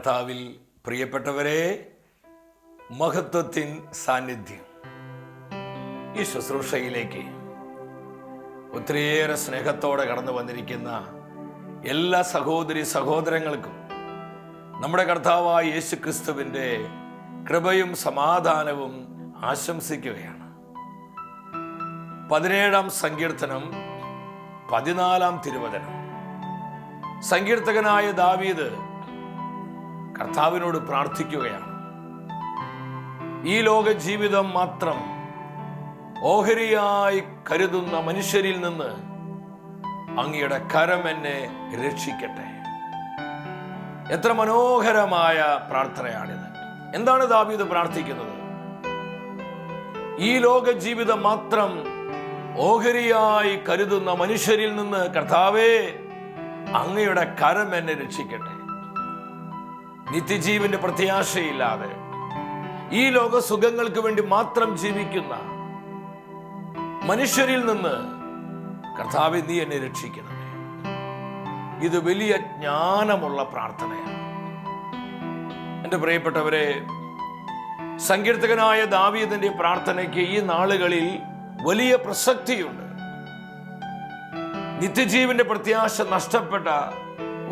കർത്താവിൽ പ്രിയപ്പെട്ടവരെ മഹത്വത്തിൻ സാന്നിധ്യം. ഈ ശുശ്രൂഷയിലേക്ക് ഒത്തിരിയേറെ സ്നേഹത്തോടെ കടന്നു വന്നിരിക്കുന്ന എല്ലാ സഹോദരി സഹോദരങ്ങൾക്കും നമ്മുടെ കർത്താവായ യേശു ക്രിസ്തുവിന്റെ കൃപയും സമാധാനവും ആശംസിക്കുകയാണ്. പതിനേഴാം സങ്കീർത്തനം പതിനാലാം തിരുവചനം. സങ്കീർത്തകനായ ദാവീദ് കർത്താവിനോട് പ്രാർത്ഥിക്കുകയാണ്. ഈ ലോക ജീവിതം മാത്രം ഓഹരിയായി കരുതുന്ന മനുഷ്യരിൽ നിന്ന് അങ്ങയുടെ കരം എന്നെ രക്ഷിക്കട്ടെ. എത്ര മനോഹരമായ പ്രാർത്ഥനയാണിത്. എന്താണ് ദാവീദ് പ്രാർത്ഥിക്കുന്നത്? ഈ ലോക ജീവിതം മാത്രം ഓഹരിയായി കരുതുന്ന മനുഷ്യരിൽ നിന്ന് കർത്താവേ അങ്ങയുടെ കരം എന്നെ രക്ഷിക്കട്ടെ. നിത്യജീവന്റെ പ്രത്യാശയില്ലാതെ ഈ ലോക സുഖങ്ങൾക്ക് വേണ്ടി മാത്രം ജീവിക്കുന്ന മനുഷ്യരിൽ നിന്ന് കർത്താവ് നീ എന്നെ രക്ഷിക്കണമേ. ഇത് വലിയ ജ്ഞാനമുള്ള പ്രാർത്ഥനയാണ്. എന്റെ പ്രിയപ്പെട്ടവരെ സങ്കീർത്തകനായ ദാവീദിന്റെ പ്രാർത്ഥനയ്ക്ക് ഈ നാളുകളിൽ വലിയ പ്രസക്തിയുണ്ട്. നിത്യജീവന്റെ പ്രത്യാശ നഷ്ടപ്പെട്ട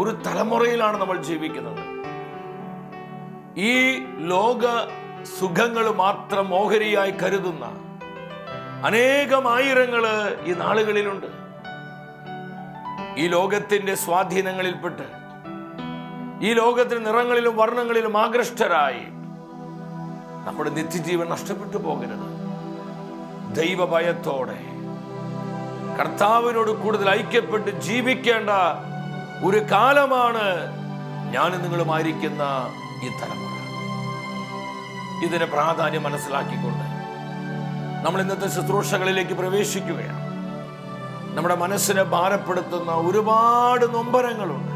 ഒരു തലമുറയിലാണ് നമ്മൾ ജീവിക്കുന്നത്. ഈ ലോക സുഖങ്ങൾ മാത്രം ഓഹരിയായി കരുതുന്ന അനേകം ആയിരങ്ങൾ ഈ നാളുകളിലുണ്ട്. ഈ ലോകത്തിന്റെ സ്വാധീനങ്ങളിൽപ്പെട്ട് ഈ ലോകത്തിന് നിറങ്ങളിലും വർണങ്ങളിലും ആകൃഷ്ടരായി നമ്മുടെ നിത്യജീവൻ നഷ്ടപ്പെട്ടു പോകരുത്. ദൈവഭയത്തോടെ കർത്താവിനോട് കൂടുതൽ ഐക്യപ്പെട്ട് ജീവിക്കേണ്ട ഒരു കാലമാണ് ഞാൻ നിങ്ങളുമായിരിക്കുന്ന ഈ തലമുറ. ഇതിന്റെ പ്രാധാന്യം മനസ്സിലാക്കിക്കൊണ്ട് നമ്മൾ ഇന്നത്തെ ശുശ്രൂഷകളിലേക്ക് പ്രവേശിക്കുകയാണ്. നമ്മുടെ മനസ്സിനെ ഭാരപ്പെടുത്തുന്ന ഒരുപാട് നൊമ്പരങ്ങളുണ്ട്.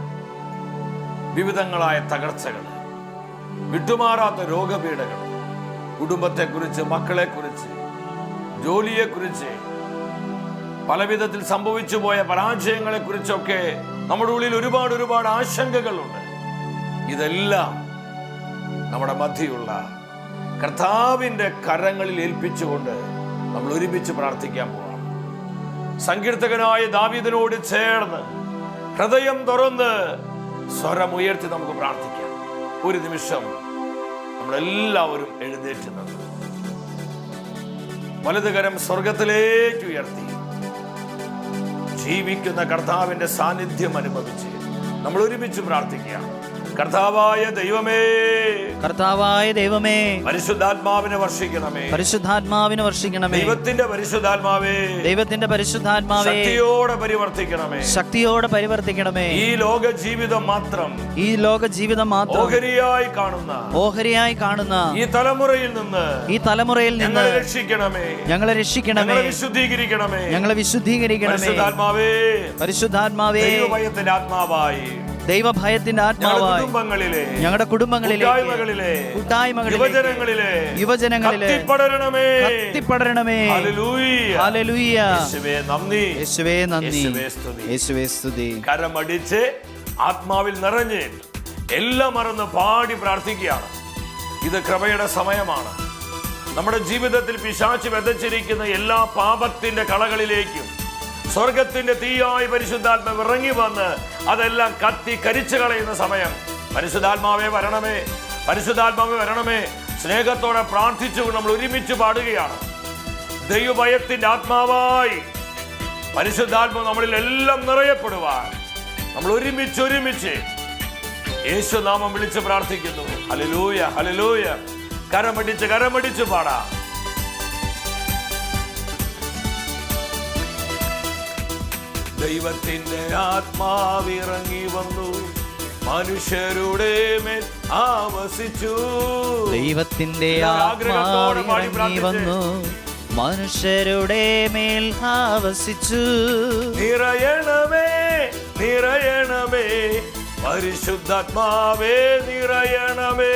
വിവിധങ്ങളായ തകർച്ചകൾ വിട്ടുമാറാത്ത രോഗപീഠകൾ കുടുംബത്തെക്കുറിച്ച് മക്കളെക്കുറിച്ച് ജോലിയെക്കുറിച്ച് പല വിധത്തിൽ സംഭവിച്ചു പോയ പരാജയങ്ങളെ കുറിച്ചൊക്കെ നമ്മുടെ ഉള്ളിൽ ഒരുപാട് ഒരുപാട് ആശങ്കകളുണ്ട്. ഇതെല്ലാം നമ്മുടെ മധ്യയുള്ള കർത്താവിന്റെ കരങ്ങളിൽ ഏൽപ്പിച്ചുകൊണ്ട് നമ്മൾ ഒരുമിച്ച് പ്രാർത്ഥിക്കാൻ പോവാണ് സങ്കീർത്തകനായ ദാവീദിനോട് ചേർന്ന് ഹൃദയം തുറന്ന് സ്വരം ഉയർത്തി നമുക്ക് പ്രാർത്ഥിക്കാം. ഒരു നിമിഷം നമ്മളെല്ലാവരും എഴുന്നേറ്റ് നിന്ന് വലതുകരം സ്വർഗത്തിലേക്ക് ഉയർത്തി. ജീവിക്കുന്ന കർത്താവിന്റെ സാന്നിധ്യം അനുഭവിച്ച് നമ്മൾ ഒരുമിച്ച് പ്രാർത്ഥിക്കുക കർത്താവായ ദൈവമേ. കർത്താവായ ദൈവമേ. പരിശുദ്ധാത്മാവിനെ വർഷിക്കണമേ. പരിശുദ്ധാത്മാവിനെ വർഷിക്കണമേ. ദൈവത്തിന്റെ പരിശുദ്ധാത്മാവേ. ദൈവത്തിന്റെ പരിശുദ്ധാത്മാവേ. ശക്തിയോടെ പരിവർത്തിക്കണമേ. ശക്തിയോടെ പരിവർത്തിക്കണമേ. ഈ ലോക ജീവിതം മാത്രം. ഈ ലോക ജീവിതം മാത്രം ഓഹരിയായി കാണുന്ന ഓഹരിയായി കാണുന്ന ഈ തലമുറയിൽ നിന്ന് ഈ തലമുറയിൽ നിന്ന് രക്ഷിക്കണമേ. ഞങ്ങളെ രക്ഷിക്കണമേ. വിശുദ്ധീകരിക്കണമേ. ഞങ്ങളെ വിശുദ്ധീകരിക്കണമേ. പരിശുദ്ധാത്മാവേ. പരിശുദ്ധാത്മാവേ. ദൈവഭയത്തിന്റെ ആത്മാവായി ദൈവഭയത്തിന്റെ ആത്മാവായി. ഞങ്ങളുടെ കുടുംബങ്ങളിലെ കൂട്ടായ്മകളിലെ യുവജനങ്ങളിലെ യുവജനങ്ങളിലെ കത്തിപ്പടരണമേ. കത്തിപ്പടരണമേ. ഹല്ലേലൂയ. യേശുവേ നന്ദി. യേശുവേ നന്ദി. യേശുവേ സ്തുതി. കരമടിച്ച് ആത്മാവിൽ നിറഞ്ഞ് എല്ലാം മറന്ന് പാടി പ്രാർത്ഥിക്കുകയാണ്. ഇത് കൃപയുടെ സമയമാണ്. നമ്മുടെ ജീവിതത്തിൽ പിശാച്ച് വിതച്ചിരിക്കുന്ന എല്ലാ പാപത്തിന്റെ കളകളിലേക്കും സ്വർഗത്തിന്റെ തീയായി പരിശുദ്ധാത്മാവ് ഇറങ്ങി വന്ന് അതെല്ലാം കത്തി കരിച്ചു കളയുന്ന സമയം. പരിശുദ്ധാത്മാവേ വരണമേ. പരിശുദ്ധാത്മാവേ വരണമേ. സ്നേഹത്തോടെ പ്രാർത്ഥിച്ചു നമ്മൾ ഒരുമിച്ച് പാടുകയാണ്. ദൈവഭയത്തിന്റെ ആത്മാവായി പരിശുദ്ധാത്മാവ് നമ്മളിൽ എല്ലാം നിറയപ്പെടുവാൻ. നമ്മൾ ഒരുമിച്ച് ഒരുമിച്ച് യേശുനാമം വിളിച്ച് പ്രാർത്ഥിക്കുന്നു. ഹലലൂയ ഹലലൂയ കരമടിച്ച് കരമടിച്ച് പാടാം. ദൈവത്തിന്റെ ആത്മാവിറങ്ങി വന്നു. മനുഷ്യരുടെ മേൽ ആവസിച്ചു. ദൈവത്തിന്റെ ആഗ്രഹത്തോടെ പാടി ആത്മാവിറങ്ങി വന്നു. മനുഷ്യരുടെ മേൽ ആവസിച്ചു. നിറയണമേ നിറയണമേ. പരിശുദ്ധാത്മാവേ നിറയണമേ.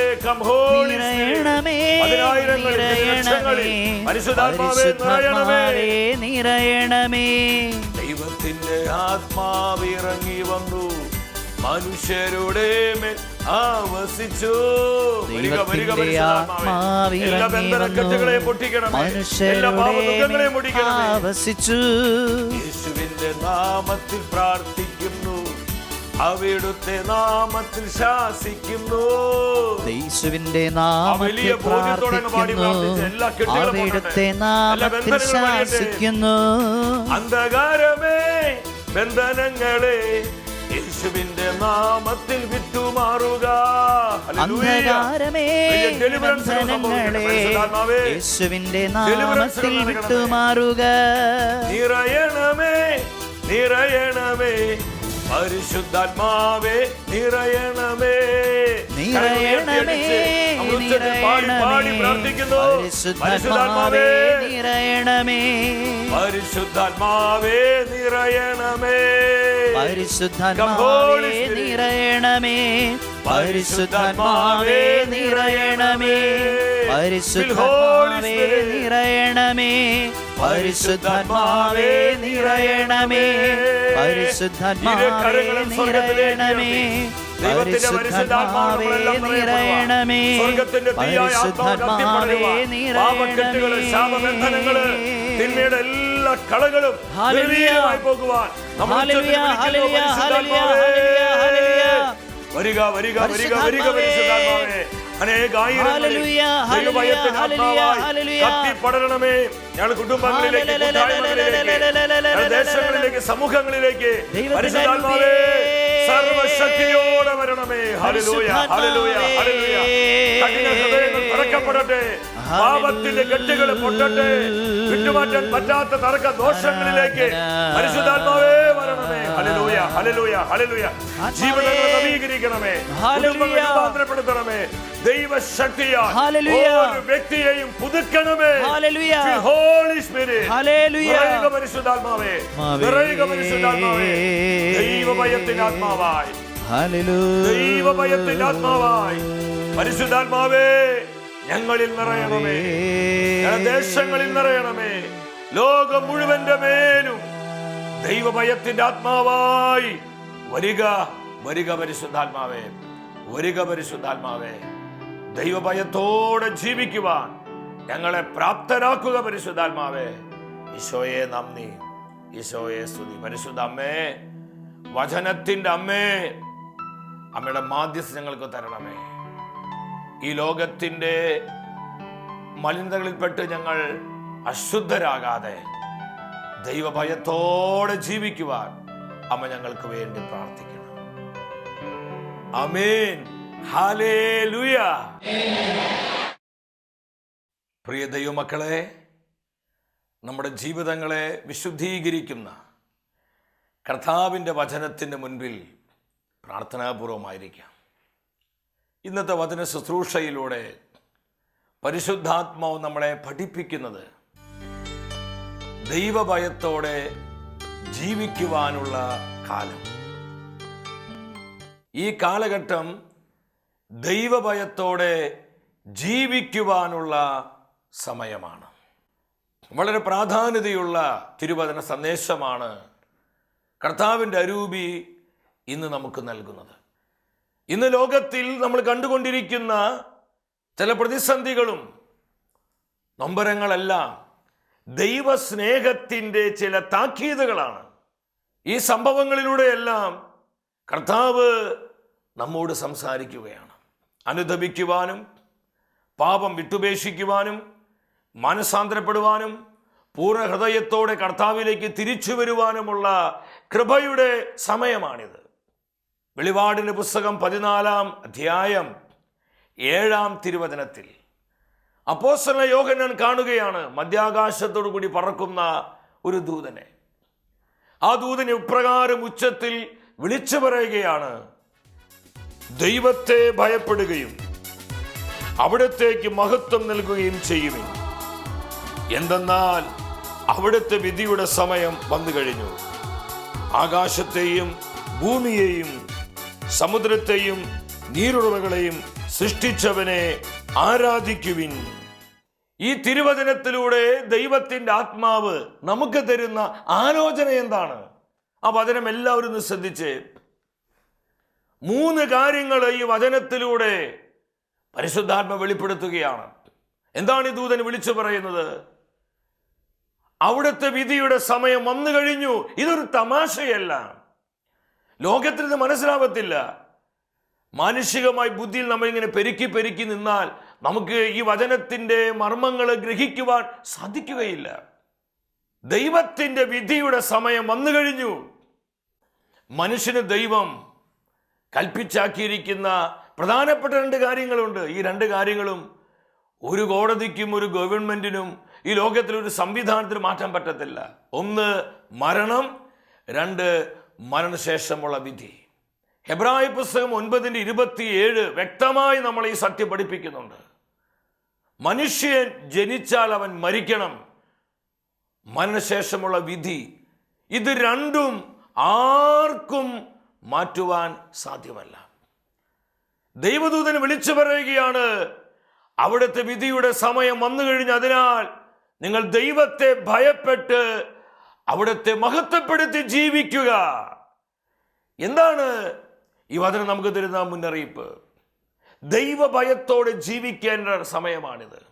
നിറയണമേ നിറയണമേ. പരിശുദ്ധാത്മാവേ നിറയണമേ. ദൈവത്തിന്റെ ആത്മാവ് ഇറങ്ങി വന്നു. മനുഷ്യരുടെ മേൽ ആവസിച്ചു. എല്ലാ ബന്ധനക്കെട്ടുകളെയും വന്നു. എല്ലാ പാപദുഃഖങ്ങളെയും ആവസിച്ചു. യേശുവിന്റെ നാമത്തിൽ പ്രാർത്ഥിക്കുന്നു. അവിടുത്തെ നാമത്തിൽ ശാസിക്കുന്നു. യേശുവിന്റെ നാമത്തിൽ പ്രാർത്ഥിക്കുന്നു. അവിടുത്തെ നാമത്തിൽ ശാസിക്കുന്നു. അന്ധകാരമേ ബന്ധനങ്ങളെ യേശുവിന്റെ നാമത്തിൽ വിട്ടുമാറുക. ഹല്ലേലൂയ. അന്ധകാരമേ യേശുവിന്റെ നാമത്തിൽ വിട്ടുമാറുക. നിറയണമേ നിറയണമേ. പരിശുദ്ധാത്മാവേ നിറയണമേ. നിറയണമേ പാടി പാടി പ്രാർത്ഥിക്കുന്നു. പരിശുദ്ധാത്മാവേ നിറയണമേ. പരിശുദ്ധാത്മാവേ നിറയണമേ. പരിശുദ്ധാത്മാവേ നിറയണമേ. പരിശുദ്ധാത്മാവേ നിറയണമേ. പരിശുദ്ധാത്മാവേ നിറയണമേ. പരിശുദ്ധാത്മാവേ നിറയണമേ. പരിശുദ്ധാത്മാവേ നിറയണമേ. പരിശുദ്ധാത്മാവ് നിറയണമേ. പരിശുദ്ധാത്മാവേ പാപക്കെട്ടുകൾ എല്ലാ കളകളും. പോകുവാൻ. വരിക വരിക വരിക വരിക പരിശുദ്ധാത്മാവേ. കത്തിപ്പടരണമേ. ഞങ്ങൾ കുടുംബങ്ങളിലേക്ക് ദേശങ്ങളിലേക്ക് സമൂഹങ്ങളിലേക്ക് സർവശക്തിയോടെ വരണമേ. ഹല്ലേലൂയ ഹല്ലേലൂയ ഹല്ലേലൂയ. കഠിന ഹൃദയങ്ങൾ തുറക്കപ്പെടട്ടെ. പാപത്തിന്റെ കെട്ടുകൾ പൊട്ടട്ടെ. വിട്ടുമാറ്റാൻ പറ്റാത്ത തർക്ക ദോഷങ്ങളിലേക്ക്. പരിശുദ്ധാത്മാവേ ഹല്ലേലൂയ ഹല്ലേലൂയ ഹല്ലേലൂയ. ജീവിതങ്ങൾ നവീകരിക്കണമേ. ഹല്ലേലൂയ. കുടുംബങ്ങൾ രൂപാന്തരപ്പെടുത്തണമേ ദൈവശക്തിയാൽ. ഓരോ വ്യക്തിയെയും പുതുക്കണമേ. ഹോളി സ്പിരിറ്റ് പരിശുദ്ധാത്മാവേ. നിറയുക പരിശുദ്ധാത്മാവേ. ദൈവഭയത്തിന്റെ ആത്മാവായി ഹല്ലേലൂയ. ദൈവഭയത്തിന്റെ ആത്മാവായി പരിശുദ്ധാത്മാവേ ഞങ്ങളിൽ നിറയണമേ. ദേശങ്ങളിൽ നിറയണമേ. ലോകം മുഴുവന്റെ മേലും ദൈവഭയത്തിന്റെ ആത്മാവായി. വരിക വരിക പരിശുദ്ധാത്മാവേ വരിക പരിശുദ്ധാത്മാവേ. ദൈവഭയത്തോടെ ജീവിക്കുവാൻ ഞങ്ങളെ പ്രാപ്തരാക്കുക പരിശുദ്ധാത്മാവേ. ഈശോയെ നന്ദി ഈശോയെ സ്തുതി. പരിശുദ്ധ അമ്മേ വചനത്തിന്റെ അമ്മേ അമ്മയുടെ മാധ്യസ്ഥ ഞങ്ങൾക്ക് തരണമേ. ഈ ലോകത്തിന്റെ മലിനതകളിൽപ്പെട്ട് ഞങ്ങൾ അശുദ്ധരാകാതെ ദൈവഭയത്തോടെ ജീവിക്കുവാൻ അമ്മ ഞങ്ങൾക്ക് വേണ്ടി പ്രാർത്ഥിക്കണം. അമേൻ പ്രിയ ദൈവമക്കളെ നമ്മുടെ ജീവിതങ്ങളെ വിശുദ്ധീകരിക്കുന്ന കർത്താവിന്റെ വചനത്തിന്റെ മുൻപിൽ പ്രാർത്ഥനാപൂർവമായിരിക്കാം. ഇന്നത്തെ വചന ശുശ്രൂഷയിലൂടെ പരിശുദ്ധാത്മാവ് നമ്മളെ പഠിപ്പിക്കുന്നത് ദൈവഭയത്തോടെ ജീവിക്കുവാനുള്ള കാലം. ഈ കാലഘട്ടം ദൈവഭയത്തോടെ ജീവിക്കുവാനുള്ള സമയമാണ്. വളരെ പ്രാധാന്യതയുള്ള തിരുവചന സന്ദേശമാണ് കർത്താവിന്റെ അരൂപി ഇന്ന് നമുക്ക് നൽകുന്നത്. ഇന്ന് ലോകത്തിൽ നമ്മൾ കണ്ടുകൊണ്ടിരിക്കുന്ന ചില പ്രതിസന്ധികളും നൊമ്പരങ്ങളെല്ലാം ദൈവസ്നേഹത്തിന്റെ ചില താക്കീതുകളാണ്. ഈ സംഭവങ്ങളിലൂടെയെല്ലാം കർത്താവ് നമ്മോട് സംസാരിക്കുകയാണ്. അനുദപിക്കുവാനും പാപം വിട്ടുപേക്ഷിക്കുവാനും മനസാന്തരപ്പെടുവാനും പൂർണ ഹൃദയത്തോടെ കർത്താവിലേക്ക് തിരിച്ചു വരുവാനുമുള്ള കൃപയുടെ സമയമാണിത്. വെളിപാടിന്റെ പുസ്തകം പതിനാലാം അധ്യായം ഏഴാം തിരുവചനത്തിൽ അപ്പോസ്തല യോഹന്നാൻ കാണുകയാണ്. മധ്യാകാശത്തോടു കൂടി പറക്കുന്ന ഒരു ദൂതനെ. ആ ദൂതനെ ഇപ്രകാരം ഉച്ചത്തിൽ വിളിച്ചു പറയുകയാണ്. ദൈവത്തെ ഭയപ്പെടുകയും അവിടത്തേക്ക് മഹത്വം നൽകുകയും ചെയ്യുവിൻ. എന്തെന്നാൽ അവിടുത്തെ വിധിയുടെ സമയം വന്നു കഴിഞ്ഞു. ആകാശത്തെയും ഭൂമിയെയും സമുദ്രത്തെയും നീരുറവകളെയും സൃഷ്ടിച്ചവനെ ആരാധിക്കുവിൻ. ഈ തിരുവചനത്തിലൂടെ ദൈവത്തിന്റെ ആത്മാവ് നമുക്ക് തരുന്ന ആലോചന എന്താണ്? ആ വചനം എല്ലാവരും ശ്രദ്ധിച്ച്. മൂന്ന് കാര്യങ്ങൾ ഈ വചനത്തിലൂടെ പരിശുദ്ധാത്മ വെളിപ്പെടുത്തുകയാണ്. എന്താണ് ഈ ദൂതൻ വിളിച്ചു പറയുന്നത്? അവിടുത്തെ വിധിയുടെ സമയം വന്നു കഴിഞ്ഞു. ഇതൊരു തമാശയല്ല. ലോകത്തിൽ ഇത് മനസ്സിലാവത്തില്ല. മാനുഷികമായി ബുദ്ധിയിൽ നമ്മൾ ഇങ്ങനെ പെരുക്കി പെരുക്കി നിന്നാൽ നമുക്ക് ഈ വചനത്തിന്റെ മർമ്മങ്ങൾ ഗ്രഹിക്കുവാൻ സാധിക്കുകയില്ല. ദൈവത്തിന്റെ വിധിയുടെ സമയം വന്നു കഴിഞ്ഞു. മനുഷ്യന് ദൈവം കൽപ്പിച്ചാക്കിയിരിക്കുന്ന പ്രധാനപ്പെട്ട രണ്ട് കാര്യങ്ങളുണ്ട്. ഈ രണ്ട് കാര്യങ്ങളും ഒരു കോടതിക്കും ഒരു ഗവൺമെന്റിനും ഈ ലോകത്തിൽ ഒരു സംവിധാനത്തിന് മാറ്റാൻ പറ്റത്തില്ല. ഒന്ന് മരണം രണ്ട് മരണശേഷമുള്ള വിധി. ഹെബ്രായ പുസ്തകം ഒൻപതിന്റെ ഇരുപത്തിയേഴ് വ്യക്തമായി നമ്മൾ ഈ സത്യം പഠിപ്പിക്കുന്നുണ്ട്. മനുഷ്യൻ ജനിച്ചാൽ അവൻ മരിക്കണം. മരണശേഷമുള്ള വിധി. ഇത് രണ്ടും ആർക്കും മാറ്റുവാൻ സാധ്യമല്ല. ദൈവദൂതൻ വിളിച്ചു പറയുകയാണ് അവിടുത്തെ വിധിയുടെ സമയം വന്നു കഴിഞ്ഞതിനാൽ നിങ്ങൾ ദൈവത്തെ ഭയപ്പെട്ട് അവിടുത്തെ മഹത്വപ്പെടുത്തി ജീവിക്കുക. എന്താണ് ഈ വചനം നമുക്ക് തരുന്ന മുന്നറിയിപ്പ്. ദൈവഭയത്തോടെ ജീവിക്കേണ്ട സമയമാണിത്.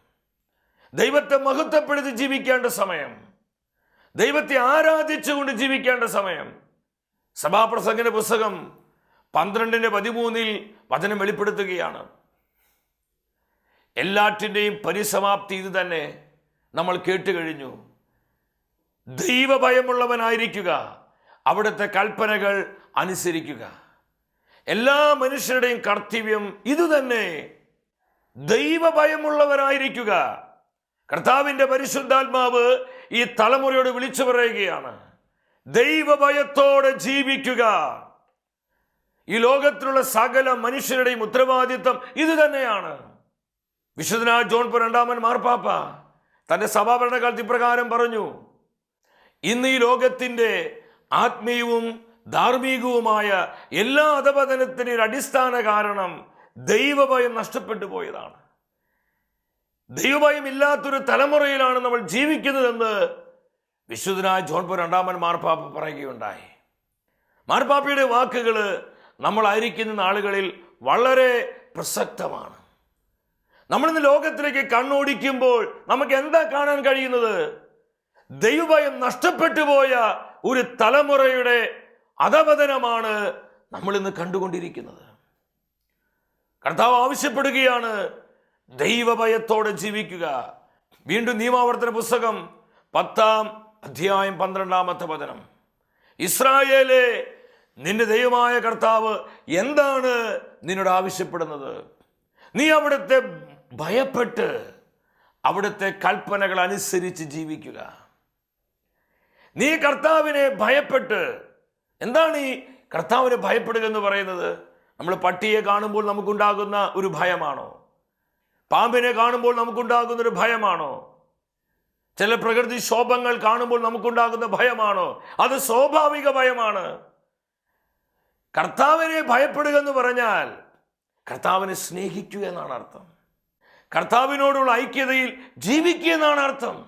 ദൈവത്തെ മഹത്വപ്പെടുത്തി ജീവിക്കേണ്ട സമയം. ദൈവത്തെ ആരാധിച്ചുകൊണ്ട് ജീവിക്കേണ്ട സമയം. സഭാപ്രസംഗന്റെ പുസ്തകം പന്ത്രണ്ടിന്റെ പതിമൂന്നിൽ വചനം വെളിപ്പെടുത്തുകയാണ്. എല്ലാറ്റിന്റെയും പരിസമാപ്തി ഇത് തന്നെ നമ്മൾ കേട്ട് കഴിഞ്ഞു. ദൈവഭയമുള്ളവനായിരിക്കുക. അവിടുത്തെ കൽപ്പനകൾ അനുസരിക്കുക. എല്ലാ മനുഷ്യരുടെയും കർത്തവ്യം ഇതുതന്നെ. ദൈവഭയമുള്ളവരായിരിക്കുക. കർത്താവിന്റെ പരിശുദ്ധാത്മാവ് ഈ തലമുറയോട് വിളിച്ചു പറയുകയാണ്. ദൈവഭയത്തോടെ ജീവിക്കുക. ഈ ലോകത്തിലുള്ള സകല മനുഷ്യരുടെയും ഉത്തരവാദിത്വം ഇത് തന്നെയാണ് വിശുദ്ധനായ ജോൺ രണ്ടാമൻ മാർപ്പാപ്പ തന്റെ സഭാഭരണകാലത്ത് ഇപ്രകാരം പറഞ്ഞു. ഇന്ന് ഈ ലോകത്തിന്റെ ആത്മീയവും ധാർമ്മികവുമായ എല്ലാ അധപതനത്തിന്റെ ഒരു അടിസ്ഥാന കാരണം ദൈവഭയം നഷ്ടപ്പെട്ടു പോയതാണ്. ദൈവഭയം ഇല്ലാത്തൊരു തലമുറയിലാണ് നമ്മൾ ജീവിക്കുന്നതെന്ന് വിശുദ്ധനായ ജോൺ പോ രണ്ടാമൻ മാർപ്പാപ്പ പറയുകയുണ്ടായി. മാർപ്പാപ്പയുടെ വാക്കുകൾ നമ്മളായിരിക്കുന്ന നാളുകളിൽ വളരെ പ്രസക്തമാണ്. നമ്മളിന്ന് ലോകത്തിലേക്ക് കണ്ണോടിക്കുമ്പോൾ നമുക്ക് എന്താ കാണാൻ കഴിയുന്നത്? ദൈവഭയം നഷ്ടപ്പെട്ടു പോയ ഒരു തലമുറയുടെ അധപതനമാണ് നമ്മൾ ഇന്ന് കണ്ടുകൊണ്ടിരിക്കുന്നത്. കർത്താവ് ആവശ്യപ്പെടുകയാണ് ദൈവഭയത്തോടെ ജീവിക്കുക. വീണ്ടും നിയമാവർത്തന പുസ്തകം പത്താം അധ്യായം പന്ത്രണ്ടാമത്തെ വചനം ഇസ്രായേലെ നിന്റെ ദൈവമായ കർത്താവ് എന്താണ് നിന്നോട് ആവശ്യപ്പെടുന്നത്? നീ അവിടുത്തെ ഭയപ്പെട്ട് അവിടുത്തെ കൽപ്പനകൾ അനുസരിച്ച് ജീവിക്കുക. നീ കർത്താവിനെ ഭയപ്പെട്ട് എന്താണ് ഈ കർത്താവിനെ ഭയപ്പെടുക എന്ന് പറയുന്നത്? നമ്മൾ പട്ടിയെ കാണുമ്പോൾ നമുക്കുണ്ടാകുന്ന ഒരു ഭയമാണോ? പാമ്പിനെ കാണുമ്പോൾ നമുക്കുണ്ടാകുന്ന ഒരു ഭയമാണോ? ചില പ്രകൃതി ശോഭങ്ങൾ കാണുമ്പോൾ നമുക്കുണ്ടാകുന്ന ഭയമാണോ? അത് സ്വാഭാവിക ഭയമാണ്. കർത്താവിനെ ഭയപ്പെടുക എന്ന് പറഞ്ഞാൽ കർത്താവിനെ സ്നേഹിക്കുക എന്നാണ് അർത്ഥം. കർത്താവിനോടുള്ള ഐക്യതയിൽ ജീവിക്കുക എന്നാണ് അർത്ഥം.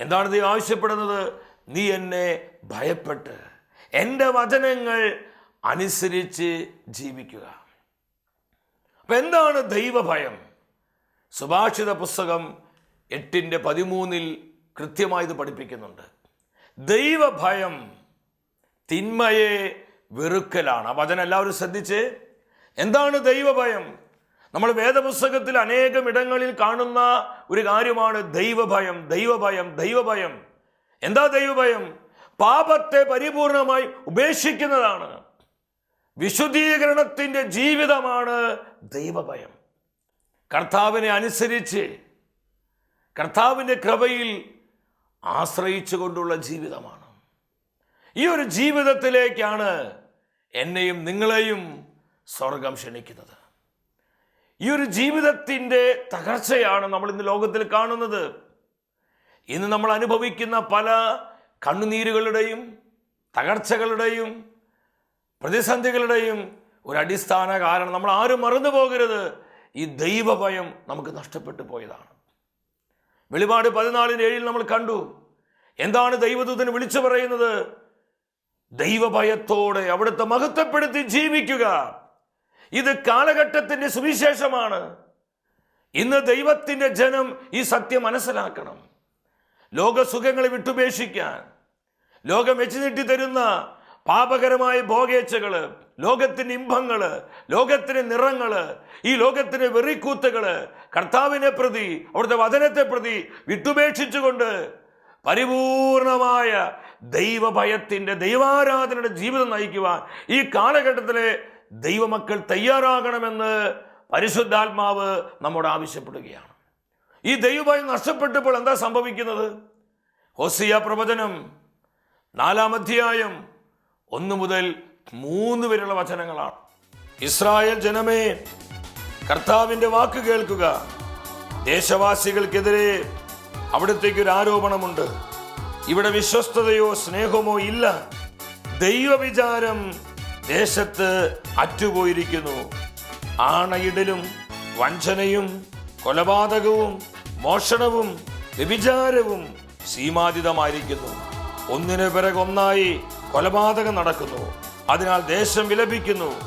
എന്താണ് നീ ആവശ്യപ്പെടുന്നത്? നീ എന്നെ ഭയപ്പെട്ട്. എന്റെ വചനങ്ങൾ അനുസരിച്ച് ജീവിക്കുക. അപ്പം എന്താണ് ദൈവഭയം? സുഭാഷിത പുസ്തകം എട്ടിന്റെ പതിമൂന്നിൽ കൃത്യമായി ഇത് പഠിപ്പിക്കുന്നുണ്ട്. ദൈവഭയം തിന്മയെ വെറുക്കലാണ്. ആ വചനം എല്ലാവരും ശ്രദ്ധിച്ച്. എന്താണ് ദൈവഭയം? നമ്മൾ വേദപുസ്തകത്തിൽ അനേകം ഇടങ്ങളിൽ കാണുന്ന ഒരു കാര്യമാണ് ദൈവഭയം ദൈവഭയം ദൈവഭയം. എന്താ ദൈവഭയം? പാപത്തെ പരിപൂർണമായി ഉപേക്ഷിക്കുന്നതാണ്. വിശുദ്ധീകരണത്തിന്റെ ജീവിതമാണ് ദൈവഭയം. കർത്താവിനെ അനുസരിച്ച് കർത്താവിന്റെ കൃപയിൽ ആശ്രയിച്ചു കൊണ്ടുള്ള ജീവിതമാണ്. ഈ ഒരു ജീവിതത്തിലേക്കാണ് എന്നെയും നിങ്ങളെയും സ്വർഗം ക്ഷണിക്കുന്നത്. ഈ ഒരു ജീവിതത്തിന്റെ തകർച്ചയാണ് നമ്മൾ ഇന്ന് ലോകത്തിൽ കാണുന്നത്. ഇന്ന് നമ്മൾ അനുഭവിക്കുന്ന പല കണ്ണുനീരുകളുടെയും തകർച്ചകളുടെയും പ്രതിസന്ധികളുടെയും ഒരു അടിസ്ഥാന കാരണം. നമ്മൾ ആരും മറന്നു പോകരുത്. ഈ ദൈവഭയം നമുക്ക് നഷ്ടപ്പെട്ടു പോയതാണ്. വെളിപാട് പതിനാലിന് ഏഴിൽ നമ്മൾ കണ്ടു. എന്താണ് ദൈവദൂതന് വിളിച്ചു പറയുന്നത്? ദൈവഭയത്തോടെ അവിടുത്തെ മഹത്വപ്പെടുത്തി ജീവിക്കുക. ഇത് കാലഘട്ടത്തിന്റെ സുവിശേഷമാണ്. ഇന്ന് ദൈവത്തിന്റെ ജനം ഈ സത്യം മനസ്സിലാക്കണം. ലോകസുഖങ്ങളെ വിട്ടുപേക്ഷിക്കാൻ ലോകം വെച്ച് നീട്ടി തരുന്ന പാപകരമായ ഭോഗേച്ഛകൾ ലോകത്തിന്റെ ഇമ്പങ്ങൾ ലോകത്തിന്റെ നിറങ്ങൾ ഈ ലോകത്തിന്റെ വെറിക്കൂത്തുകൾ കർത്താവിനെ പ്രതി അവിടുത്തെ വചനത്തെ പ്രതി വിട്ടുപേക്ഷിച്ചുകൊണ്ട് പരിപൂർണമായ ദൈവഭയത്തിന്റെ ദൈവാരാധനയുടെ ജീവിതം നയിക്കുവാൻ ഈ കാലഘട്ടത്തിലെ ദൈവമക്കൾ തയ്യാറാകണമെന്ന് പരിശുദ്ധാത്മാവ് നമ്മോട് ആവശ്യപ്പെടുകയാണ്. ഈ ദൈവമായി നഷ്ടപ്പെട്ടപ്പോൾ എന്താ സംഭവിക്കുന്നത്? ഹോസിയ പ്രവചനം നാലാം അധ്യായം ഒന്ന് മുതൽ മൂന്ന് വരെയുള്ള വചനങ്ങളാണ്. ഇസ്രായേൽ ജനമേ കർത്താവിന്റെ വാക്ക് കേൾക്കുക. ദേശവാസികൾക്കെതിരെ അവിടത്തേക്ക് ഒരു ആരോപണമുണ്ട്. ഇവിടെ വിശ്വസ്തതയോ സ്നേഹമോ ഇല്ല. ദൈവവിചാരം ദേശത്ത് അറ്റുപോയിരിക്കുന്നു. ആണയിടലും വഞ്ചനയും കൊലപാതകവും മോഷണവും വ്യഭിചാരവും സീമാതീതമായിരിക്കുന്നു. ഒന്നിനു പിറകെ ഒന്നായി കൊലപാതകം നടക്കുന്നു. അതിനാൽ ദേശം വിലപിക്കുന്നു.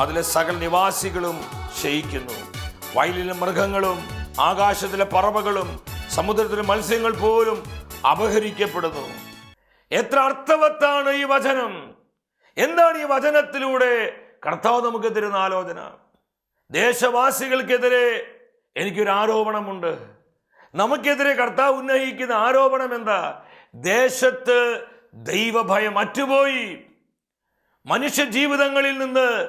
അതിലെ സകൽ നിവാസികളും ക്ഷയിക്കുന്നു. വയലിലെ മൃഗങ്ങളും ആകാശത്തിലെ പറവകളും സമുദ്രത്തിലെ മത്സ്യങ്ങൾ പോലും അപഹരിക്കപ്പെടുന്നു. എത്ര അർത്ഥവത്താണ് ഈ വചനം? എന്താണ് ഈ വചനത്തിലൂടെ കർത്താവ് നമുക്ക് തരുന്ന ആലോചന? ദേശവാസികൾക്കെതിരെ എനിക്കൊരു ആരോപണമുണ്ട്. നമുക്കെതിരെ കർത്താവ് ഉന്നയിക്കുന്ന ആരോപണം എന്താ? ദേശത്ത് ദൈവഭയം അറ്റുപോയി. മനുഷ്യ ജീവിതങ്ങളിൽ നിന്ന്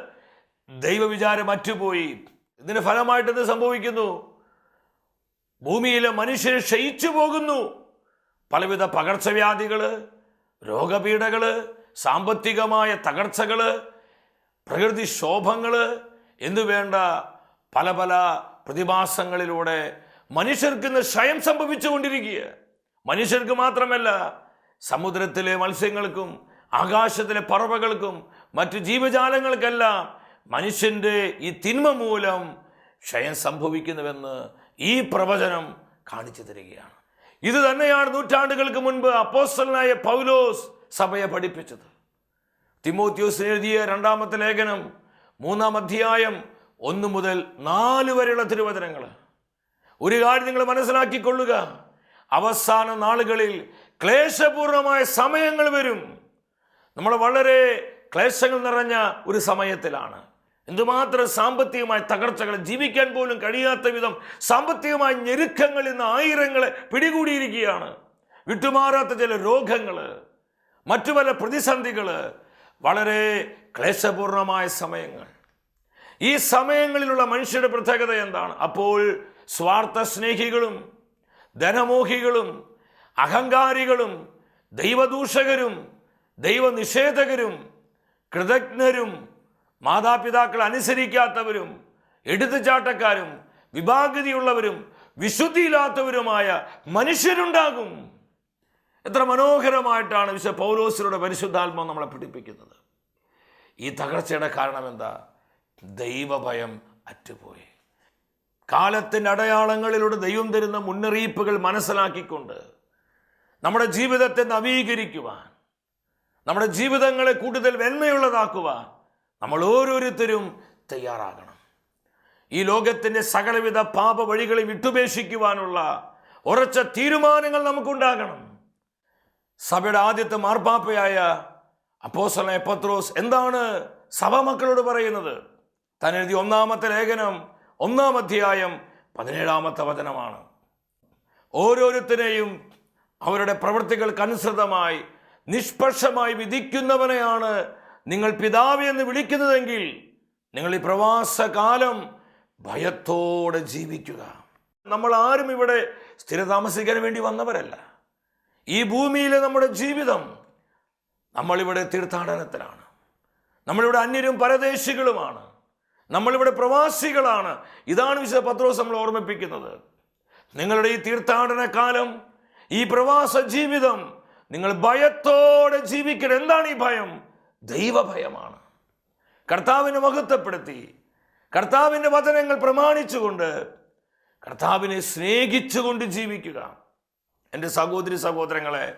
ദൈവവിചാരം അറ്റുപോയി. ഇതിന് ഫലമായിട്ട് എന്ത് സംഭവിക്കുന്നു? ഭൂമിയിലെ മനുഷ്യർ ക്ഷയിച്ചു പോകുന്നു. പലവിധ പകർച്ചവ്യാധികൾ രോഗപീഠകൾ സാമ്പത്തികമായ തകർച്ചകൾ പ്രകൃതിക്ഷോഭങ്ങൾ എന്നുവേണ്ട പല പല പ്രതിഭാസങ്ങളിലൂടെ മനുഷ്യർക്ക് ഇന്ന് ക്ഷയം സംഭവിച്ചുകൊണ്ടിരിക്കുക മനുഷ്യർക്ക് മാത്രമല്ല സമുദ്രത്തിലെ മത്സ്യങ്ങൾക്കും ആകാശത്തിലെ പറവകൾക്കും മറ്റു ജീവജാലങ്ങൾക്കെല്ലാം മനുഷ്യന്റെ ഈ തിന്മ മൂലം ക്ഷയം സംഭവിക്കുന്നുവെന്ന് ഈ പ്രവചനം കാണിച്ചു തരികയാണ്. ഇത് തന്നെയാണ് നൂറ്റാണ്ടുകൾക്ക് മുൻപ് അപ്പോസ്റ്റലായ പൗലോസ് സഭയെ പഠിപ്പിച്ചത്. തിമോത്യോസ് എഴുതിയ രണ്ടാമത്തെ ലേഖനം മൂന്നാം അധ്യായം ഒന്ന് മുതൽ നാല് വരെയുള്ള തിരുവചനങ്ങൾ. ഒരു കാര്യം നിങ്ങൾ മനസ്സിലാക്കിക്കൊള്ളുക. അവസാന നാളുകളിൽ ക്ലേശപൂർണമായ സമയങ്ങൾ വരും. നമ്മൾ വളരെ ക്ലേശങ്ങൾ നിറഞ്ഞ ഒരു സമയത്തിലാണ്. എന്തുമാത്രം സാമ്പത്തികമായ തകർച്ചകൾ ജീവിക്കാൻ പോലും കഴിയാത്ത വിധം സാമ്പത്തികമായ ഞെരുക്കങ്ങൾ ഇന്ന് ആയിരങ്ങളെ പിടികൂടിയിരിക്കുകയാണ്. വിട്ടുമാറാത്ത ചില രോഗങ്ങൾ മറ്റു പല പ്രതിസന്ധികൾ വളരെ ക്ലേശപൂർണമായ സമയങ്ങൾ. ഈ സമയങ്ങളിലുള്ള മനുഷ്യരുടെ പ്രത്യേകത എന്താണ്? അപ്പോൾ സ്വാർത്ഥ സ്നേഹികളും ധനമോഹികളും അഹങ്കാരികളും ദൈവദൂഷകരും ദൈവനിഷേധകരും കൃതജ്ഞരും മാതാപിതാക്കൾ അനുസരിക്കാത്തവരും എടുത്തുചാട്ടക്കാരും വിഭാഗതിയുള്ളവരും വിശുദ്ധിയില്ലാത്തവരുമായ മനുഷ്യരുണ്ടാകും. എത്ര മനോഹരമായിട്ടാണ് വിശ്വ പൗലോസിലൂടെ പരിശുദ്ധാത്മാവ് നമ്മളെ പിടിപ്പിക്കുന്നത് ഈ തകർച്ചയുടെ കാരണം എന്താ? ദൈവഭയം അറ്റുപോയി. കാലത്തിന്റെ അടയാളങ്ങളിലൂടെ ദൈവം തരുന്ന മുന്നറിയിപ്പുകൾ മനസ്സിലാക്കിക്കൊണ്ട് നമ്മുടെ ജീവിതത്തെ നവീകരിക്കുവാൻ നമ്മുടെ ജീവിതങ്ങളെ കൂടുതൽ വെന്മയുള്ളതാക്കുവാൻ നമ്മൾ ഓരോരുത്തരും തയ്യാറാകണം. ഈ ലോകത്തിന്റെ സകലവിധ പാപ വഴികളെ വിട്ടുപേക്ഷിക്കുവാനുള്ള ഉറച്ച തീരുമാനങ്ങൾ നമുക്കുണ്ടാകണം. സഭയുടെ ആദ്യത്തെ മാർപ്പാപ്പയായ അപ്പോസല പത്രോസ് എന്താണ് സഭ മക്കളോട് പറയുന്നത്? താൻ എഴുതിയ ഒന്നാമത്തെ ലേഖനം ഒന്നാം അധ്യായം പതിനേഴാമത്തെ വചനമാണ്. ഓരോരുത്തരെയും അവരുടെ പ്രവൃത്തികൾക്കനുസൃതമായി നിഷ്പക്ഷമായി വിധിക്കുന്നവനെയാണ് നിങ്ങൾ പിതാവ് എന്ന് വിളിക്കുന്നതെങ്കിൽ നിങ്ങൾ ഈ പ്രവാസകാലം ഭയത്തോടെ ജീവിക്കുക. നമ്മൾ ആരും ഇവിടെ സ്ഥിരതാമസിക്കാൻ വേണ്ടി വന്നവരല്ല. ഈ ഭൂമിയിലെ നമ്മുടെ ജീവിതം നമ്മളിവിടെ തീർത്ഥാടനത്തിലാണ്. നമ്മളിവിടെ അന്യരും പരദേശികളുമാണ്. നമ്മളിവിടെ പ്രവാസികളാണ്. ഇതാണ് വിശുദ്ധ പത്രോസ് നമ്മൾ ഓർമ്മിപ്പിക്കുന്നത്. നിങ്ങളുടെ ഈ തീർത്ഥാടന കാലം ഈ പ്രവാസ ജീവിതം നിങ്ങൾ ഭയത്തോടെ ജീവിക്കണം എന്താണ് ഈ ഭയം? ദൈവഭയമാണ്. കർത്താവിനെ മഹത്വപ്പെടുത്തി കർത്താവിന്റെ വചനങ്ങൾ പ്രമാണിച്ചുകൊണ്ട് കർത്താവിനെ സ്നേഹിച്ചുകൊണ്ട് ജീവിക്കുക. എന്റെ സഹോദരി സഹോദരങ്ങളെ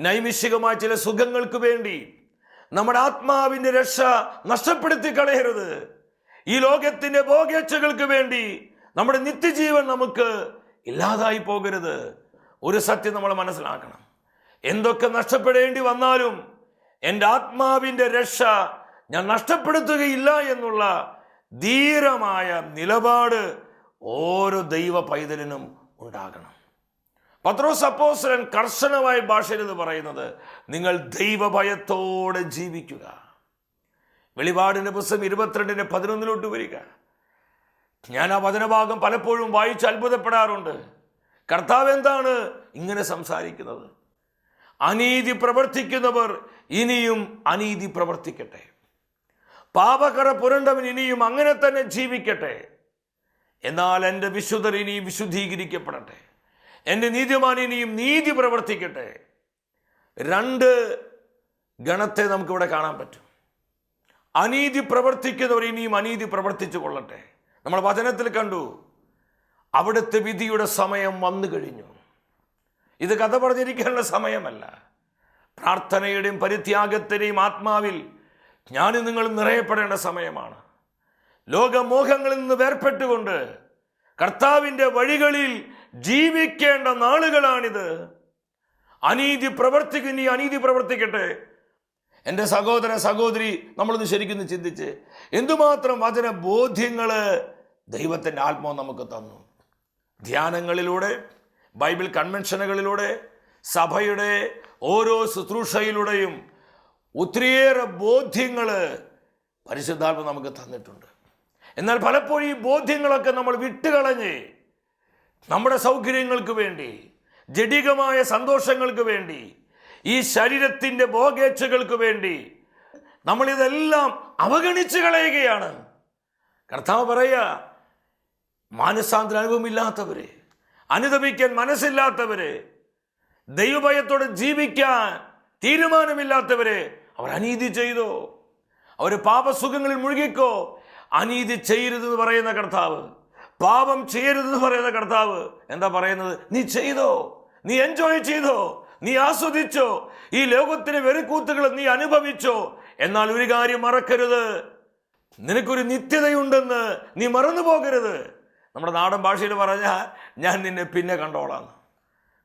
നൈമിഷികമായ ചില സുഖങ്ങൾക്ക് വേണ്ടി നമ്മുടെ ആത്മാവിന്റെ രക്ഷ നഷ്ടപ്പെടുത്തി കളയരുത്. ഈ ലോകത്തിന്റെ ഭോഗേച്ഛകൾക്ക് വേണ്ടി നമ്മുടെ നിത്യജീവൻ നമുക്ക് ഇല്ലാതായി പോകരുത്. ഒരു സത്യം നമ്മൾ മനസ്സിലാക്കണം. എന്തൊക്കെ നഷ്ടപ്പെടേണ്ടി വന്നാലും എന്റെ ആത്മാവിന്റെ രക്ഷ ഞാൻ നഷ്ടപ്പെടുത്തുകയില്ല എന്നുള്ള ധീരമായ നിലപാട് ഓരോ ദൈവ പൈതലിനും ഉണ്ടാകണം. പത്രോസ് അപ്പോസ്തലൻ കർശനമായ ഭാഷയിൽ ഇത് പറയുന്നത് നിങ്ങൾ ദൈവഭയത്തോടെ ജീവിക്കുക. വെളിപാടിന്റെ പുസ്തകം ഇരുപത്തിരണ്ടിന്റെ പതിനൊന്നിലോട്ട് വരിക. ഞാൻ ആ വചനഭാഗം പലപ്പോഴും വായിച്ച് അത്ഭുതപ്പെടാറുണ്ട്. കർത്താവ് എന്താണ് ഇങ്ങനെ സംസാരിക്കുന്നത്? അനീതി പ്രവർത്തിക്കുന്നവർ ഇനിയും അനീതി പ്രവർത്തിക്കട്ടെ. പാപകറ പുരണ്ടവൻ ഇനിയും അങ്ങനെ തന്നെ ജീവിക്കട്ടെ. എന്നാൽ എന്റെ വിശുദ്ധർ ഇനിയും വിശുദ്ധീകരിക്കപ്പെടട്ടെ. എന്റെ നീതിമാൻ ഇനിയും നീതി പ്രവർത്തിക്കട്ടെ. രണ്ട് ഗണത്തെ നമുക്കിവിടെ കാണാൻ പറ്റും. അനീതി പ്രവർത്തിക്കുന്നവർ ഇനിയും അനീതി പ്രവർത്തിച്ചു കൊള്ളട്ടെ. നമ്മൾ വചനത്തിൽ കണ്ടു അവിടുത്തെ വിധിയുടെ സമയം വന്നു കഴിഞ്ഞു. ഇത് കഥ പറഞ്ഞിരിക്കാനുള്ള സമയമല്ല. പ്രാർത്ഥനയുടെയും പരിത്യാഗത്തിന്റെയും ആത്മാവിൽ ഞാനും നിങ്ങൾ നിറയപ്പെടേണ്ട സമയമാണ്. ലോകമോഹങ്ങളിൽ നിന്ന് വേർപ്പെട്ടുകൊണ്ട് കർത്താവിന്റെ വഴികളിൽ ജീവിക്കേണ്ട നാളുകളാണിത്. അനീതി പ്രവർത്തിക്കുന്ന അനീതി പ്രവർത്തിക്കട്ടെ. എന്റെ സഹോദര സഹോദരി നമ്മളൊന്ന് ശരിക്കും ചിന്തിച്ച്. എന്തുമാത്രം വചന ബോധ്യങ്ങൾ ദൈവത്തിന്റെ ആത്മാവ് നമുക്ക് തന്നു? ധ്യാനങ്ങളിലൂടെ ബൈബിൾ കൺവെൻഷനുകളിലൂടെ സഭയുടെ ഓരോ ശുശ്രൂഷയിലൂടെയും ഒത്തിരിയേറെ ബോധ്യങ്ങൾ പരിശുദ്ധാത്മ നമുക്ക് തന്നിട്ടുണ്ട്. എന്നാൽ പലപ്പോഴും ഈ ബോധ്യങ്ങളൊക്കെ നമ്മൾ വിട്ടുകളഞ്ഞ് നമ്മുടെ സൗകര്യങ്ങൾക്ക് വേണ്ടി ജഡികമായ സന്തോഷങ്ങൾക്ക് വേണ്ടി ഈ ശരീരത്തിന്റെ ബോഗേച്ചകൾക്ക് വേണ്ടി നമ്മളിതെല്ലാം അവഗണിച്ച് കളയുകയാണ്. കർത്താവ് പറയുക മാനസാന്തര അനുഭവമില്ലാത്തവര് അനുദമിക്കാൻ മനസ്സില്ലാത്തവര് ദൈവഭയത്തോടെ ജീവിക്കാൻ തീരുമാനമില്ലാത്തവര് അവർ അനീതി ചെയ്തോ? അവർ പാപസുഖങ്ങളിൽ മുഴുകിക്കോ? അനീതി ചെയ്യരുതെന്ന് പറയുന്ന കർത്താവ് പാപം ചെയ്യരുതെന്ന് പറയുന്ന കർത്താവ് എന്താ പറയുന്നത്? നീ ചെയ്തോ? നീ എൻജോയ് ചെയ്തോ? നീ ആസ്വദിച്ചോ? ഈ ലോകത്തിലെ വെറുക്കൂത്തുകൾ നീ അനുഭവിച്ചോ? എന്നാൽ ഒരു കാര്യം മറക്കരുത്. നിനക്കൊരു നിത്യതയുണ്ടെന്ന് നീ മറന്നു പോകരുത്. നമ്മുടെ നാടൻ ഭാഷയിൽ പറഞ്ഞാൽ ഞാൻ നിന്നെ പിന്നെ കണ്ടോളാം.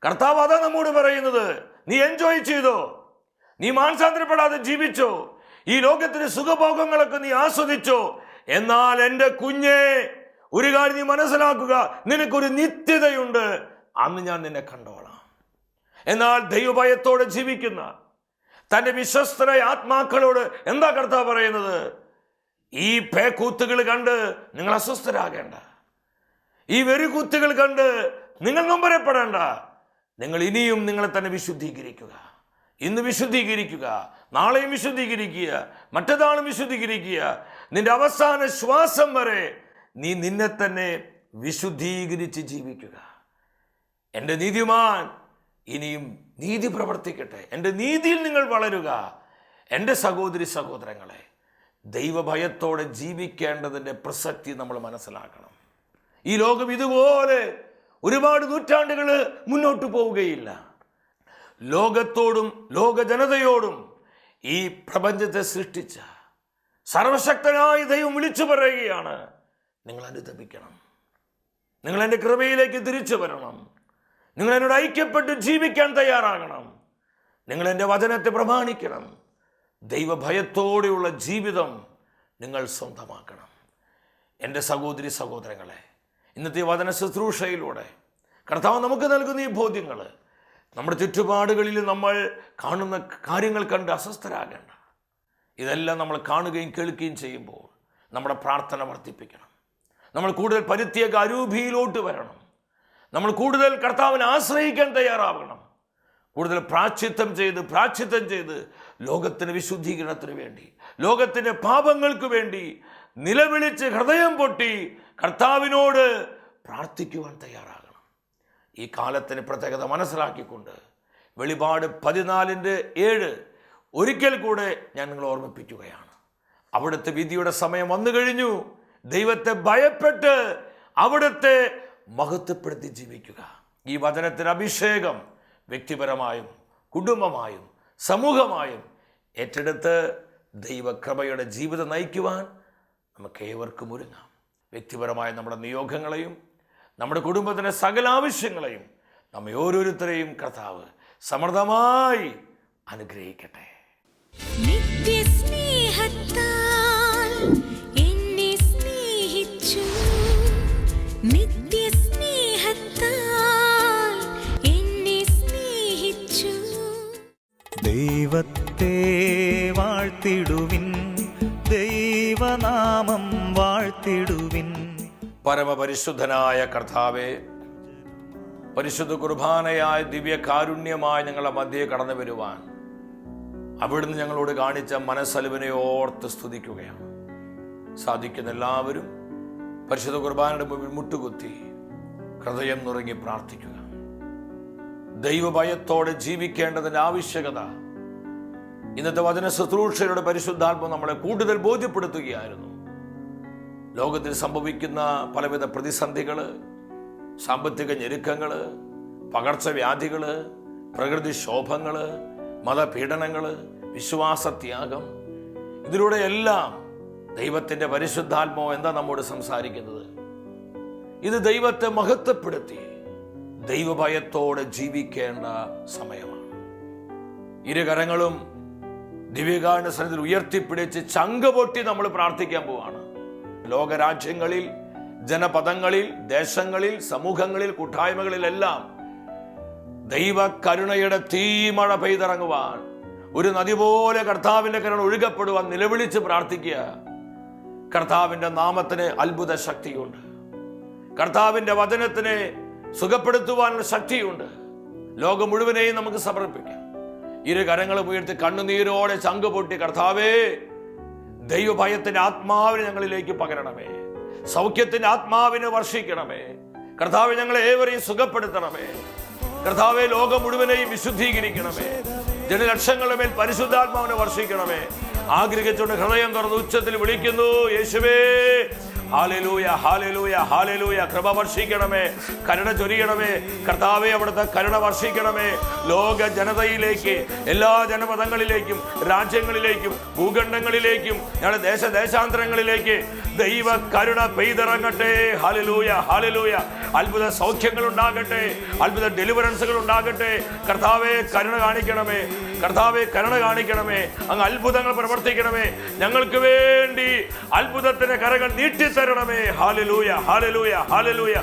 കർത്താവ് അതാ നമ്മോട് പറയുന്നത്. നീ എൻജോയ് ചെയ്തോ? നീ മാനസാന്തരപ്പെടാതെ ജീവിച്ചോ? ഈ ലോകത്തിന്റെ സുഖഭോഗങ്ങളൊക്കെ നീ ആസ്വദിച്ചോ? എന്നാൽ എന്റെ കുഞ്ഞെ ഒരു കാര്യം നീ മനസ്സിലാക്കുക. നിനക്കൊരു നിത്യതയുണ്ട്. അന്ന് ഞാൻ നിന്നെ കണ്ടോളാം. എന്നാൽ ദൈവഭയത്തോടെ ജീവിക്കുന്ന തന്റെ വിശ്വസ്തരായ ആത്മാക്കളോട് എന്താ കർത്താവ് പറയുന്നത്? ഈ പേക്കൂത്തുകൾ കണ്ട് നിങ്ങൾ അസ്വസ്ഥരാകേണ്ട. ഈ വെറികൂത്തുകൾ കണ്ട് നിങ്ങൾ നൊമ്പരപ്പെടേണ്ട. നിങ്ങൾ ഇനിയും നിങ്ങളെ തന്നെ വിശുദ്ധീകരിക്കുക. ഇന്ന് വിശുദ്ധീകരിക്കുക. നാളെയും വിശുദ്ധീകരിക്കുക. മറ്റന്നാളും വിശുദ്ധീകരിക്കുക. നിന്റെ അവസാന ശ്വാസം വരെ നീ നിന്നെ തന്നെ വിശുദ്ധീകരിച്ച് ജീവിക്കുക. എന്റെ നീതിമാൻ ഇനിയും നീതി പ്രവർത്തിക്കട്ടെ. എന്റെ നീതിയിൽ നിങ്ങൾ വളരുക. എന്റെ സഹോദരി സഹോദരങ്ങളെ ദൈവഭയത്തോടെ ജീവിക്കേണ്ടതിന്റെ പ്രസക്തി നമ്മൾ മനസ്സിലാക്കണം. ഈ ലോകം ഇതുപോലെ ഒരുപാട് നൂറ്റാണ്ടുകൾ മുന്നോട്ട് പോവുകയില്ല. ലോകത്തോടും ലോക ജനതയോടും ഈ പ്രപഞ്ചത്തെ സൃഷ്ടിച്ച സർവശക്തനായ ദൈവം വിളിച്ചു പറയുകയാണ് നിങ്ങൾ അനുദപിക്കണം. നിങ്ങൾ എന്റെ കൃപയിലേക്ക് തിരിച്ചു വരണം. നിങ്ങൾ എന്നോട് ഐക്യപ്പെട്ട് ജീവിക്കാൻ തയ്യാറാകണം. നിങ്ങൾ എന്റെ വചനത്തെ പ്രമാണിക്കണം. ദൈവഭയത്തോടെയുള്ള ജീവിതം നിങ്ങൾ സ്വന്തമാക്കണം. എന്റെ സഹോദരി സഹോദരങ്ങളെ ഇന്നത്തെ വചന ശുശ്രൂഷയിലൂടെ കർത്താവ് നമുക്ക് നൽകുന്ന ഈ ബോധ്യങ്ങൾ നമ്മുടെ ചുറ്റുപാടുകളിൽ നമ്മൾ കാണുന്ന കാര്യങ്ങൾ കണ്ട് അസ്വസ്ഥരാകേണ്ട. ഇതെല്ലാം നമ്മൾ കാണുകയും കേൾക്കുകയും ചെയ്യുമ്പോൾ നമ്മുടെ പ്രാർത്ഥന വർദ്ധിപ്പിക്കണം. നമ്മൾ കൂടുതൽ പരിത്യേക അരൂപിയിലോട്ട് വരണം. നമ്മൾ കൂടുതൽ കർത്താവിനെ ആശ്രയിക്കാൻ തയ്യാറാവണം. കൂടുതൽ പ്രാച്ഛിത്വം ചെയ്ത് പ്രാച്ഛിത്വം ചെയ്ത് ലോകത്തിന് വിശുദ്ധീകരണത്തിന് വേണ്ടി ലോകത്തിന്റെ പാപങ്ങൾക്ക് വേണ്ടി നിലവിളിച്ച് ഹൃദയം പൊട്ടി കർത്താവിനോട് പ്രാർത്ഥിക്കുവാൻ തയ്യാറാകണം. ഈ കാലത്തിന് പ്രത്യേകത മനസ്സിലാക്കിക്കൊണ്ട് വെളിപാട് പതിനാലിന്റെ ഏഴ് ഒരിക്കൽ കൂടെ ഞാൻ നിങ്ങളെ ഓർമ്മിപ്പിക്കുകയാണ്. അവിടുത്തെ വിധിയുടെ സമയം വന്നു കഴിഞ്ഞു. ദൈവത്തെ ഭയപ്പെട്ട് അവിടുത്തെ മഹത്വപ്പെടുത്തി ജീവിക്കുക. ഈ വചനത്തിന് അഭിഷേകം വ്യക്തിപരമായും കുടുംബമായും സമൂഹമായും ഏറ്റെടുത്ത് ദൈവക്രമയുടെ ജീവിതം നയിക്കുവാൻ നമുക്ക് ഏവർക്കും ഒരുങ്ങാം. വ്യക്തിപരമായ നമ്മുടെ നിയോഗങ്ങളെയും നമ്മുടെ കുടുംബത്തിന്റെ സകല ആവശ്യങ്ങളെയും നമ്മെ ഓരോരുത്തരെയും കർത്താവ് സമൃദ്ധമായി അനുഗ്രഹിക്കട്ടെ. നിത്യസ്നേഹത്താൽ ദൈവത്തെ വാഴ്ത്തിടുവിൻ. ദൈവനാമം വാഴ്ത്തിടുവിൻ. പരമപരിശുദ്ധനായ കർത്താവെ പരിശുദ്ധ കുർബാനയായ ദിവ്യ ദിവ്യകാരുണ്യമായി ഞങ്ങളെ മധ്യേ കടന്നു വരുവാൻ അവിടുന്ന് ഞങ്ങളോട് കാണിച്ച മനസ്സലിവിനെ ഓർത്ത് സ്തുതിക്കുകയാണ്. സാധിക്കുന്ന എല്ലാവരും പരിശുദ്ധ കുർബാനയുടെ മുമ്പിൽ മുട്ടുകുത്തി ഹൃദയം നുറങ്ങി പ്രാർത്ഥിക്കുക. ദൈവഭയത്തോടെ ജീവിക്കേണ്ടതിന്റെ ആവശ്യകത ഇന്നത്തെ വചന ശുശ്രൂഷയുടെ പരിശുദ്ധാത്മ നമ്മളെ കൂടുതൽ ബോധ്യപ്പെടുത്തുകയായിരുന്നു. ലോകത്തിൽ സംഭവിക്കുന്ന പലവിധ പ്രതിസന്ധികൾ സാമ്പത്തിക ഞെരുക്കങ്ങൾ പകർച്ചവ്യാധികൾ പ്രകൃതിക്ഷോഭങ്ങൾ മതപീഡനങ്ങൾ വിശ്വാസത്യാഗം ഇതിലൂടെ എല്ലാം ദൈവത്തിന്റെ പരിശുദ്ധാത്മാവ് എന്താ നമ്മോട് സംസാരിക്കുന്നത്? ഇത് ദൈവത്തെ മഹത്വപ്പെടുത്തി ദൈവഭയത്തോടെ ജീവിക്കേണ്ട സമയമാണ്. ഇരുകരങ്ങളും ദിവ്യകാരുണ്യ സന്നിധിയിൽ ഉയർത്തിപ്പിടിച്ച് ചങ്ക പൊട്ടി നമ്മൾ പ്രാർത്ഥിക്കാൻ പോവാണ്. ലോകരാജ്യങ്ങളിൽ ജനപദങ്ങളിൽ ദേശങ്ങളിൽ സമൂഹങ്ങളിൽ കൂട്ടായ്മകളിലെല്ലാം ദൈവകരുണയുടെ തീമഴ പെയ്തിറങ്ങുവാൻ ഒരു നദി പോലെ കർത്താവിന്റെ കരുണ ഒഴുകപ്പെടുവാൻ നിലവിളിച്ച് പ്രാർത്ഥിക്കുക. കർത്താവിന്റെ നാമത്തിന് അത്ഭുത ശക്തിയുണ്ട്. കർത്താവിന്റെ വചനത്തിനെ സുഖപ്പെടുത്തുവാനുള്ള ശക്തിയുണ്ട്. ലോകം മുഴുവനെയും നമുക്ക് സമർപ്പിക്കാം. ഇരു കരങ്ങളും ഉയർത്തി കണ്ണുനീരോടെ ശംഖ് പൊട്ടി കർത്താവേ ദൈവഭയത്തിന്റെ ആത്മാവിനെ ഞങ്ങളിലേക്ക് പകരണമേ. സൗഖ്യത്തിന്റെ ആത്മാവിനെ വർഷിക്കണമേ. കർത്താവ് ഞങ്ങളെ ഏവരെയും സുഖപ്പെടുത്തണമേ. കർത്താവെ ലോകം മുഴുവനെയും വിശുദ്ധീകരിക്കണമേ. ജനലക്ഷങ്ങളുടെ മേൽ പരിശുദ്ധാത്മാവിനെ വർഷിക്കണമേ. ആഗ്രഹിച്ചുകൊണ്ട് ഹൃദയം തുറന്ന് ഉച്ചത്തിൽ വിളിക്കുന്നു. യേശുവേ ഹാലലൂയ ഹാലലൂയ ഹാലലൂയ. കൃപ വർഷിക്കണമേ. കരുണ ചൊരിയണമേ. കർത്താവെ അവിടുത്തെ കരുണ വർഷിക്കണമേ. ലോക ജനതയിലേക്ക് എല്ലാ ജനപദങ്ങളിലേക്കും രാജ്യങ്ങളിലേക്കും ഭൂഖണ്ഡങ്ങളിലേക്കും ഞങ്ങളുടെ ദേശദേശാന്തരങ്ങളിലേക്ക് ദൈവ കരുണ പെയ്തിറങ്ങട്ടെ. Hallelujah hallelujah. അത്ഭുത സൗഖ്യങ്ങൾ ഉണ്ടാകട്ടെ അത്ഭുത ഡെലിവറൻസുകൾ ഉണ്ടാകട്ടെ കർത്താവെ കരുണ കാണിക്കണമേ. കർത്താവെ കരുണ കാണിക്കണമേ. അങ്ങ് അത്ഭുതങ്ങൾ പ്രവർത്തിക്കണമേ. ഞങ്ങൾക്ക് വേണ്ടി അത്ഭുതത്തിന്റെ കരകൾ നീട്ടിത്തരണമേ. ഹാലലൂയ ഹാലലൂയ ഹാലലൂയ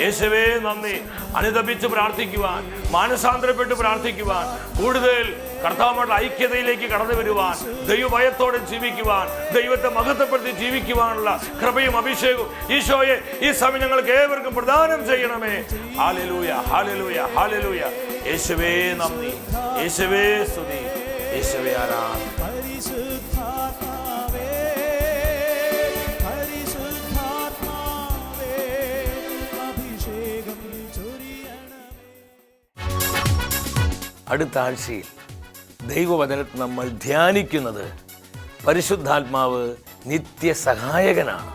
യേശുവേ നന്ദി. അനുദപിച്ച് പ്രാർത്ഥിക്കുവാൻ മാനസാന്തരപ്പെട്ട് പ്രാർത്ഥിക്കുവാൻ കൂടുതൽ കർത്താവുടെ ഐക്യതയിലേക്ക് കടന്നു വരുവാൻ ദൈവഭയത്തോടെ ജീവിക്കുവാൻ ദൈവത്തെ മഹത്വപ്പെടുത്തി ജീവിക്കുവാനുള്ള കൃപയും അഭിഷേകവും ഈശോയെ ഈ സമയം ഞങ്ങൾക്ക് ഏവർക്കും പ്രദാനം ചെയ്യണമേ. ഹാലലൂയ ഹാലലൂയ ഹാലലൂയ യേശുവേ നന്ദി. യേശുവേ സ്തുതി. യേശുവേ ആരാധന. അടുത്ത ആഴ്ചയിൽ ദൈവവചനത്തിൽ നമ്മൾ ധ്യാനിക്കുന്നത് പരിശുദ്ധാത്മാവ് നിത്യസഹായകനാണ്.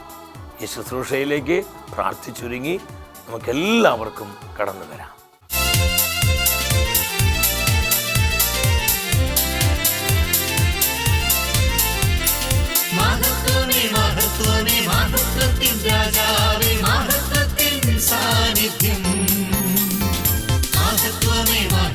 ഈ ശുശ്രൂഷയിലേക്ക് പ്രാർത്ഥിച്ചുരുങ്ങി നമുക്കെല്ലാവർക്കും കടന്നു വരാം. മഹത്വമേ സാന്നിധ്യം.